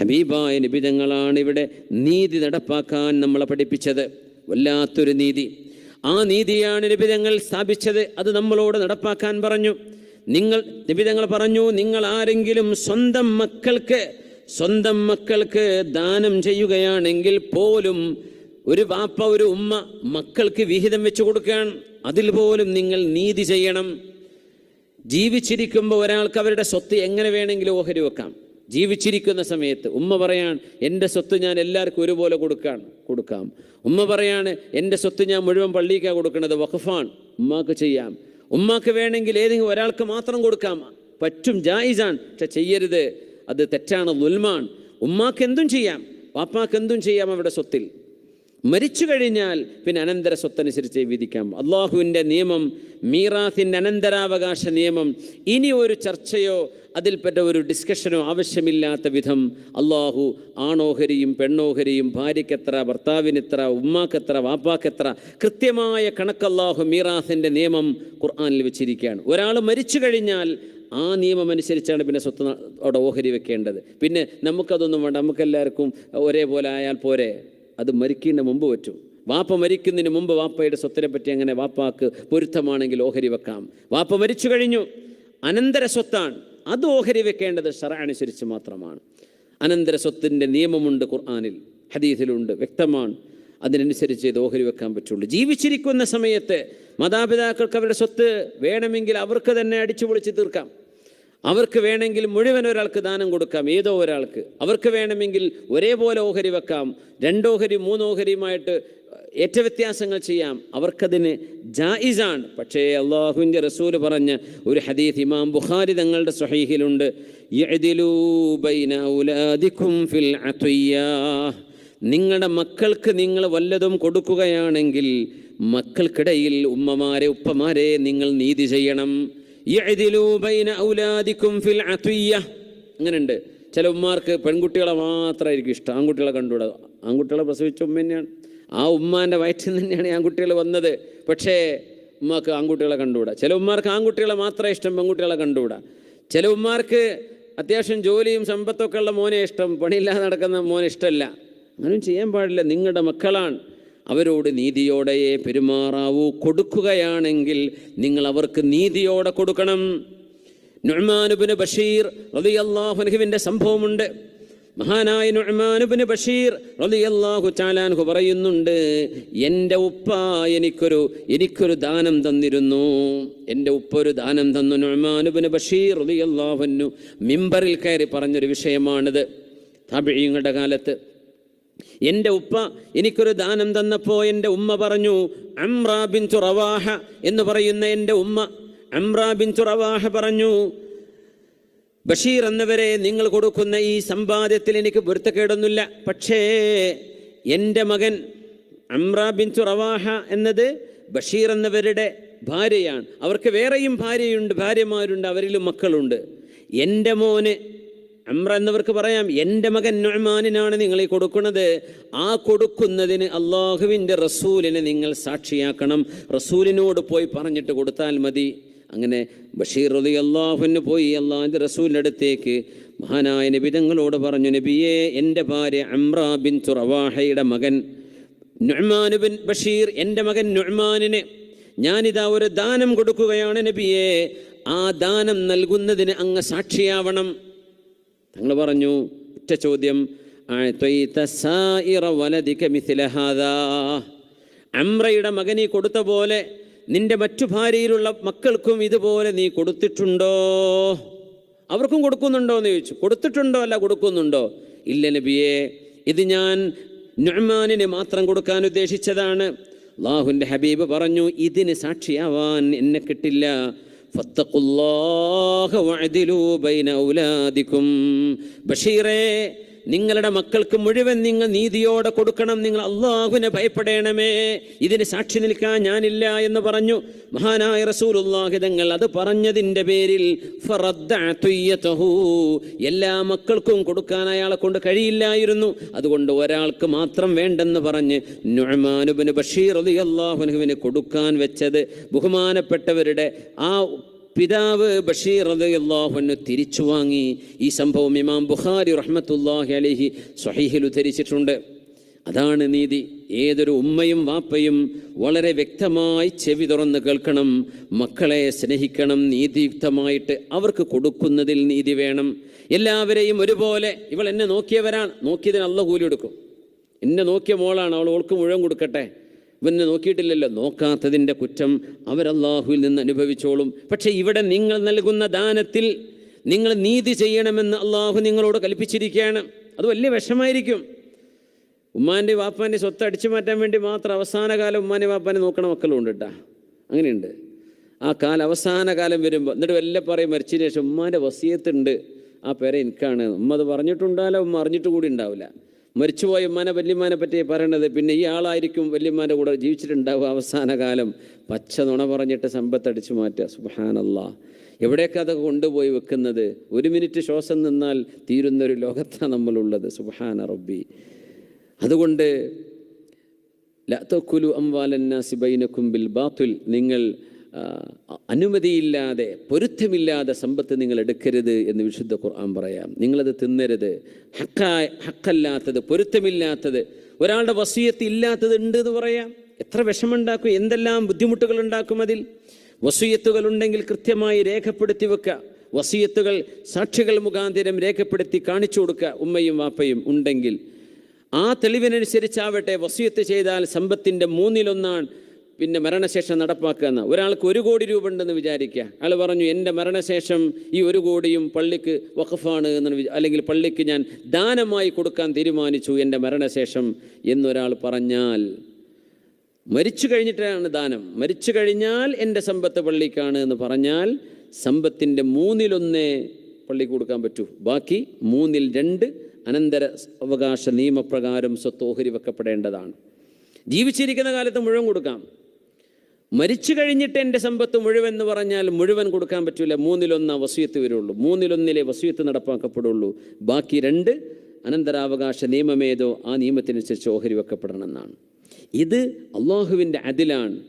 ഹബീബായ നിബിതങ്ങളാണ് ഇവിടെ നീതി നടപ്പാക്കാൻ നമ്മളെ പഠിപ്പിച്ചത്. വല്ലാത്തൊരു നീതി. ആ നീതിയാണ് നിബിതങ്ങൾ സ്ഥാപിച്ചത്. അത് നമ്മളോട് നടപ്പാക്കാൻ പറഞ്ഞു. നിങ്ങൾ നിബിതങ്ങൾ പറഞ്ഞു നിങ്ങൾ ആരെങ്കിലും സ്വന്തം മക്കൾക്ക് സ്വന്തം മക്കൾക്ക് ദാനം ചെയ്യുകയാണെങ്കിൽ പോലും ഒരു വാപ്പ ഒരു ഉമ്മ മക്കൾക്ക് വിഹിതം വെച്ചു കൊടുക്കുകയാണ്. അതിൽ പോലും നിങ്ങൾ നീതി ചെയ്യണം. ജീവിച്ചിരിക്കുമ്പോൾ ഒരാൾക്ക് അവരുടെ സ്വത്ത് എങ്ങനെ വേണമെങ്കിലും ഓഹരി വെക്കാം. ജീവിച്ചിരിക്കുന്ന സമയത്ത് ഉമ്മ പറയാൻ എന്റെ സ്വത്ത് ഞാൻ എല്ലാവർക്കും ഒരുപോലെ കൊടുക്കാൻ കൊടുക്കാം. ഉമ്മ പറയാണ് എന്റെ സ്വത്ത് ഞാൻ മുഴുവൻ പള്ളിക്കാണ് കൊടുക്കുന്നത് വഖഫാൻ. ഉമ്മാക്ക് ചെയ്യാം. ഉമ്മാക്ക് വേണമെങ്കിൽ ഏതെങ്കിലും ഒരാൾക്ക് മാത്രം കൊടുക്കാം. പറ്റും ജായിസാൻ പക്ഷെ ചെയ്യരുത്. അത് തെറ്റാണ് ലുൽമാൻ ഉമ്മാക്ക് എന്തും ചെയ്യാം. പാപ്പാക്ക് എന്തും ചെയ്യാം അവരുടെ സ്വത്തിൽ. മരിച്ചു കഴിഞ്ഞാൽ പിന്നെ അനന്തര സ്വത്തനുസരിച്ച് വിധിക്കാം. അള്ളാഹുവിന്റെ നിയമം മീറാത്തിന്റെ അനന്തരാവകാശ നിയമം ഇനി ഒരു ചർച്ചയോ അതിൽപ്പെട്ട ഒരു ഡിസ്കഷനോ ആവശ്യമില്ലാത്ത വിധം അള്ളാഹു ആണോഹരിയും പെണ്ണോഹരിയും ഭാര്യയ്ക്കെത്ര ഭർത്താവിനെത്ര ഉമ്മാക്കെത്ര വാപ്പാക്കെത്ര കൃത്യമായ കണക്ക് അള്ളാഹു മീറാത്തിന്റെ നിയമം ഖുർആാനിൽ വെച്ചിരിക്കുകയാണ്. ഒരാൾ മരിച്ചു കഴിഞ്ഞാൽ ആ നിയമം അനുസരിച്ചാണ് പിന്നെ സ്വത്ത് അവിടെ ഓഹരി വെക്കേണ്ടത്. പിന്നെ നമുക്കതൊന്നും വേണ്ട. നമുക്കെല്ലാവർക്കും ഒരേപോലെ ആയാൽ പോരെ? അത് മരിക്കുന്നതിന് മുമ്പ് പറ്റും വാപ്പ മരിക്കുന്നതിന് മുമ്പ് വാപ്പയുടെ സ്വത്തിനെ പറ്റി അങ്ങനെ വാപ്പാക്ക് പൊരുത്തമാണെങ്കിൽ ഓഹരി വെക്കാം. വാപ്പ മരിച്ചു കഴിഞ്ഞു. അനന്തര സ്വത്താണ്. അത് ഓഹരി വെക്കേണ്ടത് ഷറ അനുസരിച്ച് മാത്രമാണ്. അനന്തര സ്വത്തിന്റെ നിയമമുണ്ട് ഖുർആാനിൽ ഹദീസിലുണ്ട് വ്യക്തമാണ്. അതിനനുസരിച്ച് ഇത് ഓഹരി വെക്കാൻ പറ്റുള്ളൂ. ജീവിച്ചിരിക്കുന്ന സമയത്ത് മാതാപിതാക്കൾക്ക് അവരുടെ സ്വത്ത് വേണമെങ്കിൽ അവർക്ക് തന്നെ അടിച്ചു പൊളിച്ച് തീർക്കാം. അവർക്ക് വേണമെങ്കിൽ മുഴുവൻ ഒരാൾക്ക് ദാനം കൊടുക്കാം ഏതോ ഒരാൾക്ക്. അവർക്ക് വേണമെങ്കിൽ ഒരേപോലെ ഓഹരി വെക്കാം രണ്ടോഹരി മൂന്നോഹരിയുമായിട്ട് ഏറ്റ വ്യത്യാസങ്ങൾ ചെയ്യാം. അവർക്കതിന് ജായിസാണ്. പക്ഷേ അള്ളാഹുവിന്റെ റസൂൽ പറഞ്ഞ ഒരു ഹദീസ് ഇമാം ബുഖാരി തങ്ങളുടെ സ്വഹീഹിലുണ്ട്. ഫിൽ നിങ്ങളുടെ മക്കൾക്ക് നിങ്ങൾ വല്ലതും കൊടുക്കുകയാണെങ്കിൽ മക്കൾക്കിടയിൽ ഉമ്മമാരെ ഉപ്പമാരെ നിങ്ങൾ നീതി ചെയ്യണം. ഫിൽ അങ്ങനെയുണ്ട്. ചില ഉമ്മാർക്ക് പെൺകുട്ടികളെ മാത്രമായിരിക്കും ഇഷ്ടം. ആൺകുട്ടികളെ കണ്ടുകൂടാ. ആൺകുട്ടികളെ പ്രസവിച്ച ഉമ്മ തന്നെയാണ് ആ ഉമ്മാന്റെ വയറ്റിൽ നിന്ന് തന്നെയാണ് ആൺകുട്ടികൾ വന്നത്. പക്ഷേ ഉമ്മാക്ക് ആൺകുട്ടികളെ കണ്ടുകൂടാ. ചില ഉമ്മാർക്ക് ആൺകുട്ടികളെ മാത്രമേ ഇഷ്ടം പെൺകുട്ടികളെ കണ്ടുകൂടാ. ചില ഉമ്മാർക്ക് അത്യാവശ്യം ജോലിയും സമ്പത്തൊക്കെ ഉള്ള മോനെ ഇഷ്ടം. പണിയില്ലാതെ നടക്കുന്ന മോനെ ഇഷ്ടമല്ല. അങ്ങനെയും ചെയ്യാൻ പാടില്ല. നിങ്ങളുടെ മക്കളാണ്. അവരോട് നീതിയോടെയേ പെരുമാറാവൂ. കൊടുക്കുകയാണെങ്കിൽ നിങ്ങൾ അവർക്ക് നീതിയോടെ കൊടുക്കണം. നുഹ്മാനുബിന് ബഷീർ റളിയല്ലാഹുവിന്റെ സംഭവമുണ്ട്. മഹാനായ നുഹ്മാനുബിന് ബഷീർ റളിയല്ലാഹു ചാലാൻഹു പറയുന്നുണ്ട് എന്റെ ഉപ്പ എനിക്കൊരു എനിക്കൊരു ദാനം തന്നിരുന്നു. എന്റെ ഉപ്പ ഒരു ദാനം തന്നു. നുഹ്മാനുബിന് ബഷീർ റളിയല്ലാഹുന്നു മിമ്പറിൽ കയറി പറഞ്ഞൊരു വിഷയമാണിത്. താബിഴിങ്ങളുടെ കാലത്ത് എന്റെ ഉപ്പ എനിക്കൊരു ദാനം തന്നപ്പോൾ എന്റെ ഉമ്മ പറഞ്ഞു അമ്ര ബിൻ റവാഹ എന്ന് പറയുന്ന എന്റെ ഉമ്മ അമ്ര ബിൻ റവാഹ പറഞ്ഞു ബഷീർ എന്നവരെ നിങ്ങൾ കൊടുക്കുന്ന ഈ സമ്പാദ്യത്തിൽ എനിക്ക് പൊരുത്തക്കേടൊന്നുമില്ല. പക്ഷേ എന്റെ മകൻ അമ്ര ബിൻ റവാഹ എന്നത് ബഷീർ എന്നവരുടെ ഭാര്യയാണ്. അവർക്ക് വേറെയും ഭാര്യയുണ്ട് ഭാര്യമാരുണ്ട് അവരിലും മക്കളുണ്ട്. എന്റെ മോന് അമ്ര എന്നവർക്ക് പറയാം എന്റെ മകൻ നൊഹ്മാനിനാണ് നിങ്ങൾ ഈ കൊടുക്കുന്നത്. ആ കൊടുക്കുന്നതിന് അള്ളാഹുവിന്റെ റസൂലിനെ നിങ്ങൾ സാക്ഷിയാക്കണം. റസൂലിനോട് പോയി പറഞ്ഞിട്ട് കൊടുത്താൽ മതി. അങ്ങനെ ബഷീർ റലി അള്ളാഹുവിന് പോയി അള്ളാഹിന്റെ റസൂലിന്റെ അടുത്തേക്ക് മഹാനായ നബിതങ്ങളോട് പറഞ്ഞു നബിയേ എന്റെ ഭാര്യ അമ്ര ബിൻ തുറവാഹയുടെ മകൻ നൊഴ്മാനുബിൻ ബിൻ ബഷീർ എന്റെ മകൻ നൊഴ്മാനിന് ഞാനിതാ ഒരു ദാനം കൊടുക്കുകയാണ് നബിയെ. ആ ദാനം നൽകുന്നതിന് അങ്ങ് സാക്ഷിയാവണം. തങ്ങൾ പറഞ്ഞു ഒറ്റ ചോദ്യം. അമ്രയുടെ മകനീ കൊടുത്ത പോലെ നിന്റെ മറ്റു ഭാര്യയിലുള്ള മക്കൾക്കും ഇതുപോലെ നീ കൊടുത്തിട്ടുണ്ടോ? അവർക്കും കൊടുക്കുന്നുണ്ടോ എന്ന് ചോദിച്ചു. കൊടുത്തിട്ടുണ്ടോ അല്ല കൊടുക്കുന്നുണ്ടോ? ഇല്ല നബിയെ ഇത് ഞാൻ നൊഹ്മാനിന് മാത്രം കൊടുക്കാൻ ഉദ്ദേശിച്ചതാണ്. അള്ളാഹുവിന്റെ ഹബീബ് പറഞ്ഞു ഇതിന് സാക്ഷിയാവാൻ എന്നെ കിട്ടില്ല. فاتقوا الله واعدلوا بين أولادكم. بشيرة നിങ്ങളുടെ മക്കൾക്ക് മുഴുവൻ നിങ്ങൾ നീതിയോടെ കൊടുക്കണം. നിങ്ങൾ അള്ളാഹുവിനെ ഭയപ്പെടേണമേ. ഇതിന് സാക്ഷി നിൽക്കാൻ ഞാനില്ല എന്ന് പറഞ്ഞു. മഹാനായ റസൂലുള്ളാഹി തങ്ങൾ അത് പറഞ്ഞതിന്റെ പേരിൽ എല്ലാ മക്കൾക്കും കൊടുക്കാൻ അയാളെ കൊണ്ട് കഴിയില്ലായിരുന്നു. അതുകൊണ്ട് ഒരാൾക്ക് മാത്രം വേണ്ടെന്ന് പറഞ്ഞ് ബഷീർ അലി അള്ളാഹുനുവിന് കൊടുക്കാൻ വെച്ചത് ബഹുമാനപ്പെട്ടവരുടെ ആ പിതാവ് ബഷീർ റളിയല്ലാഹുവിന് തിരിച്ചു വാങ്ങി. ഈ സംഭവം ഇമാം ബുഖാരി റഹ്മത്തുല്ലാഹി അലൈഹി സ്വഹീഹിൽ ഉദ്ധരിച്ചിട്ടുണ്ട്. അതാണ് നീതി. ഏതൊരു ഉമ്മയും വാപ്പയും വളരെ വ്യക്തമായി ചെവി തുറന്ന് കേൾക്കണം. മക്കളെ സ്നേഹിക്കണം. നീതിയുക്തമായിട്ട് അവർക്ക് കൊടുക്കുന്നതിൽ നീതി വേണം. എല്ലാവരെയും ഒരുപോലെ ഇവൾ എന്നെ നോക്കിയവരാണ്. നോക്കിയതിന് അള്ള കൂലി കൊടുക്കും. എന്നെ നോക്കിയ മോളാണ്. അവൾ ഓൾക്ക് മുഴുവൻ കൊടുക്കട്ടെ. ഇവനെ നോക്കിയിട്ടില്ലല്ലോ. നോക്കാത്തതിന്റെ കുറ്റം അവരല്ലാഹുവിൽ നിന്ന് അനുഭവിച്ചോളും. പക്ഷേ ഇവിടെ നിങ്ങൾ നൽകുന്ന ദാനത്തിൽ നിങ്ങൾ നീതി ചെയ്യണമെന്ന് അള്ളാഹു നിങ്ങളോട് കൽപ്പിച്ചിരിക്കുകയാണ്. അത് വലിയ വിഷമായിരിക്കും. ഉമ്മാന്റെ വാപ്പാന്റെ സ്വത്ത് അടിച്ചു മാറ്റാൻ വേണ്ടി മാത്രം അവസാന കാലം ഉമ്മാന്റെ വാപ്പാനെ നോക്കണ മക്കളും ഉണ്ട് കേട്ടാ അങ്ങനെയുണ്ട്. ആ കാലം അവസാന കാലം വരുമ്പോൾ എന്നിട്ട് വല്ല പറയും മരിച്ചതിന് ശേഷം ഉമ്മാന്റെ വസീയത്തുണ്ട് ആ പേരെ എനിക്കാണ്. ഉമ്മ അത് പറഞ്ഞിട്ടുണ്ടാവില്ല ഉമ്മ അറിഞ്ഞിട്ട് കൂടി ഉണ്ടാവില്ല. മരിച്ചുപോയ ഉമ്മാനെ വല്യമ്മാനെ പറ്റി പറയണത്. പിന്നെ ഈ ആളായിരിക്കും വല്യമ്മാന്റെ കൂടെ ജീവിച്ചിട്ടുണ്ടാവുക അവസാന കാലം. പച്ച നുണ പറഞ്ഞിട്ട് സമ്പത്തടിച്ചു മാറ്റുക. സുബാനല്ലാ എവിടെയൊക്കെ അതൊക്കെ കൊണ്ടുപോയി വെക്കുന്നത്? ഒരു മിനിറ്റ് ശ്വാസം നിന്നാൽ തീരുന്നൊരു ലോകത്താണ് നമ്മളുള്ളത്. സുബാന റബ്ബി. അതുകൊണ്ട് ലത്തക്കുലു അംവാലന്നാസി ബൈനക്കും ബിൽ ബാത്തുൽ. നിങ്ങൾ അനുമതിയില്ലാതെ പൊരുത്തമില്ലാതെ സമ്പത്ത് നിങ്ങൾ എടുക്കരുത് എന്ന് വിശുദ്ധ ഖുർആൻ പറയാം. നിങ്ങളത് തിന്നരുത്. ഹക്കായ ഹക്കല്ലാത്തത് പൊരുത്തമില്ലാത്തത് ഒരാളുടെ വസീയത്ത് ഇല്ലാത്തത് ഉണ്ട് എന്ന് പറയാം. എത്ര വിഷമുണ്ടാക്കും എന്തെല്ലാം ബുദ്ധിമുട്ടുകൾ ഉണ്ടാക്കും അതിൽ. വസൂയത്തുകൾ ഉണ്ടെങ്കിൽ കൃത്യമായി രേഖപ്പെടുത്തി വെക്കുക. വസീയത്തുകൾ സാക്ഷികൾ മുഖാന്തരം രേഖപ്പെടുത്തി കാണിച്ചു കൊടുക്കുക. ഉമ്മയും വാപ്പയും ഉണ്ടെങ്കിൽ ആ തെളിവിനനുസരിച്ചാവട്ടെ വസീയത്ത് ചെയ്താൽ സമ്പത്തിന്റെ മൂന്നിലൊന്നാണ്. പിന്നെ മരണശേഷം നടപ്പാക്കുക എന്ന് ഒരാൾക്ക് ഒരു കോടി രൂപ ഉണ്ടെന്ന് വിചാരിക്കുക. അയാൾ പറഞ്ഞു എന്റെ മരണശേഷം ഈ ഒരു കോടിയും പള്ളിക്ക് വഖഫാണ് എന്ന് അല്ലെങ്കിൽ പള്ളിക്ക് ഞാൻ ദാനമായി കൊടുക്കാൻ തീരുമാനിച്ചു എന്റെ മരണശേഷം എന്നൊരാൾ പറഞ്ഞാൽ മരിച്ചു കഴിഞ്ഞിട്ടാണ് ദാനം. മരിച്ചു കഴിഞ്ഞാൽ എന്റെ സമ്പത്ത് പള്ളിക്കാണ് എന്ന് പറഞ്ഞാൽ സമ്പത്തിന്റെ മൂന്നിലൊന്നേ പള്ളിക്ക് കൊടുക്കാൻ പറ്റൂ. ബാക്കി മൂന്നിൽ രണ്ട് അനന്തര അവകാശ നിയമപ്രകാരം സ്വത്ത് ഓഹരി വെക്കപ്പെടേണ്ടതാണ്. ജീവിച്ചിരിക്കുന്ന കാലത്ത് മുഴുവൻ കൊടുക്കാം. മരിച്ചു കഴിഞ്ഞിട്ട് എന്റെ സമ്പത്ത് മുഴുവൻ എന്ന് പറഞ്ഞാൽ മുഴുവൻ കൊടുക്കാൻ പറ്റില്ല മൂന്നിലൊന്ന് വസൂയത്ത് വരുള്ളൂ. മൂന്നിലൊന്നിലെ വസൂയത്ത് നടപ്പാക്കപ്പെടുള്ളൂ. ബാക്കി രണ്ട് അനന്തരാവകാശ നിയമമേതോ ആ നിയമത്തിനനുസരിച്ച് ഓഹരി വെക്കപ്പെടണമെന്നാണ്. ഇത് അള്ളാഹുവിന്റെ അതിലാണ്.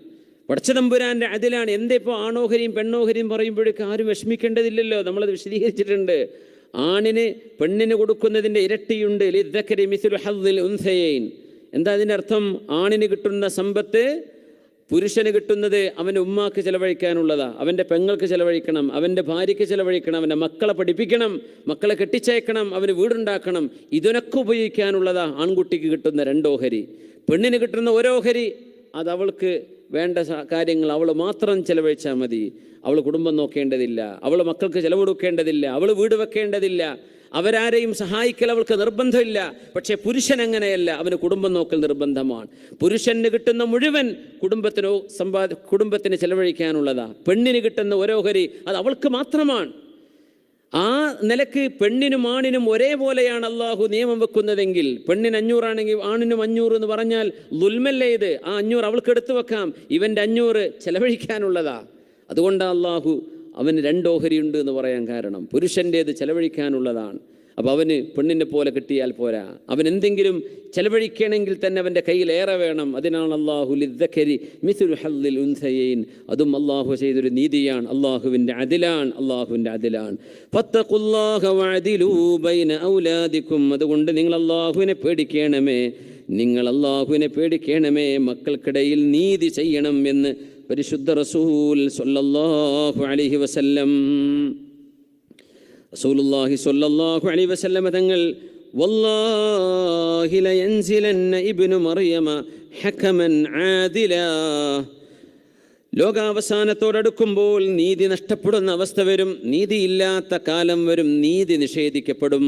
പടച്ചതമ്പുരാന്റെ അതിലാണ്. എന്തിപ്പോൾ ആണോഹരിയും പെണ്ണോഹരിയും പറയുമ്പോഴേക്കും ആരും വിഷമിക്കേണ്ടതില്ലല്ലോ. നമ്മളത് വിശദീകരിച്ചിട്ടുണ്ട്. ആണിന് പെണ്ണിന് കൊടുക്കുന്നതിന്റെ ഇരട്ടിയുണ്ട്. ലിദ്ദക്കരി മിസുൽ ഹദ്ദിൽ ഉൻസയൈൻ. എന്താ അതിന്റെ അർത്ഥം ആണിന് കിട്ടുന്ന സമ്പത്ത് പുരുഷന് കിട്ടുന്നത് അവന്റെ ഉമ്മാക്ക് ചിലവഴിക്കാനുള്ളതാ. അവന്റെ പെങ്ങൾക്ക് ചിലവഴിക്കണം അവന്റെ ഭാര്യയ്ക്ക് ചിലവഴിക്കണം അവന്റെ മക്കളെ പഠിപ്പിക്കണം മക്കളെ കെട്ടിച്ചയക്കണം അവന് വീടുണ്ടാക്കണം. ഇതിനൊക്കെ ഉപയോഗിക്കാനുള്ളതാ ആൺകുട്ടിക്ക് കിട്ടുന്ന രണ്ടോഹരി. പെണ്ണിന് കിട്ടുന്ന ഓരോഹരി അത് അവൾക്ക് വേണ്ട കാര്യങ്ങൾ അവൾ മാത്രം ചിലവഴിച്ചാൽ മതി. അവൾ കുടുംബം നോക്കേണ്ടതില്ല. അവൾ മക്കൾക്ക് ചിലവ് കൊടുക്കേണ്ടതില്ല. അവൾ വീട് വെക്കേണ്ടതില്ല. അവരാരെയും സഹായിക്കൽ അവൾക്ക് നിർബന്ധമില്ല. പക്ഷേ പുരുഷൻ അങ്ങനെയല്ല അവന് കുടുംബം നോക്കൽ നിർബന്ധമാണ്. പുരുഷന് കിട്ടുന്ന മുഴുവൻ കുടുംബത്തിനോ സമ്പാ കുടുംബത്തിന് ചെലവഴിക്കാനുള്ളതാ. പെണ്ണിന് കിട്ടുന്ന ഓരോഹരി അത് അവൾക്ക് മാത്രമാണ്. ആ നിലയ്ക്ക് പെണ്ണിനും ആണിനും ഒരേപോലെയാണ് അള്ളാഹു നിയമം വെക്കുന്നതെങ്കിൽ പെണ്ണിന് അഞ്ഞൂറാണെങ്കിൽ ആണിനും അഞ്ഞൂറ് എന്ന് പറഞ്ഞാൽ ലുൽമല്ലേ ഇത്? ആ അഞ്ഞൂറ് അവൾക്ക് എടുത്തു വെക്കാം. ഇവന്റെ അഞ്ഞൂറ് ചെലവഴിക്കാനുള്ളതാ. അതുകൊണ്ടാണ് അള്ളാഹു അവന് രണ്ടോഹരിയുണ്ട് എന്ന് പറയാൻ കാരണം. പുരുഷന്റേത് ചെലവഴിക്കാനുള്ളതാണ്. അപ്പോൾ അവന് പെണ്ണിനെ പോലെ കിട്ടിയാൽ പോരാ. അവൻ എന്തെങ്കിലും ചെലവഴിക്കണമെങ്കിൽ തന്നെ അവന്റെ കയ്യിൽ ഏറെ വേണം. അതിനാണ് അള്ളാഹു ലിദ്ദക്കരി മിഥുൽ ഹല്ലിൽ ഉൻസയൈൻ. അതും അള്ളാഹു ചെയ്തൊരു നീതിയാണ്. അള്ളാഹുവിന്റെ അതിലാണ്. അള്ളാഹുവിന്റെ അതിലാണ്. ഔലാദിക്കും. അതുകൊണ്ട് നിങ്ങൾ അള്ളാഹുവിനെ പേടിക്കണമേ. നിങ്ങൾ അള്ളാഹുവിനെ പേടിക്കണമേ. മക്കൾക്കിടയിൽ നീതി ചെയ്യണം എന്ന് പരിശുദ്ധ റസൂൽ സല്ലല്ലാഹു അലൈഹി വസല്ലം. റസൂലുള്ളാഹി സല്ലല്ലാഹു അലൈഹി വസല്ലമ തങ്ങൾ വല്ലാഹി ലയൻസിലന്ന ഇബ്നു മറിയമ ഹകമൻ ആദിലാ. ലോകാവസാനത്തോടടുക്കുമ്പോൾ നീതി നഷ്ടപ്പെടുന്ന അവസ്ഥ വരും നീതിയില്ലാത്ത കാലം വരും നീതി നിഷേധിക്കപ്പെടും.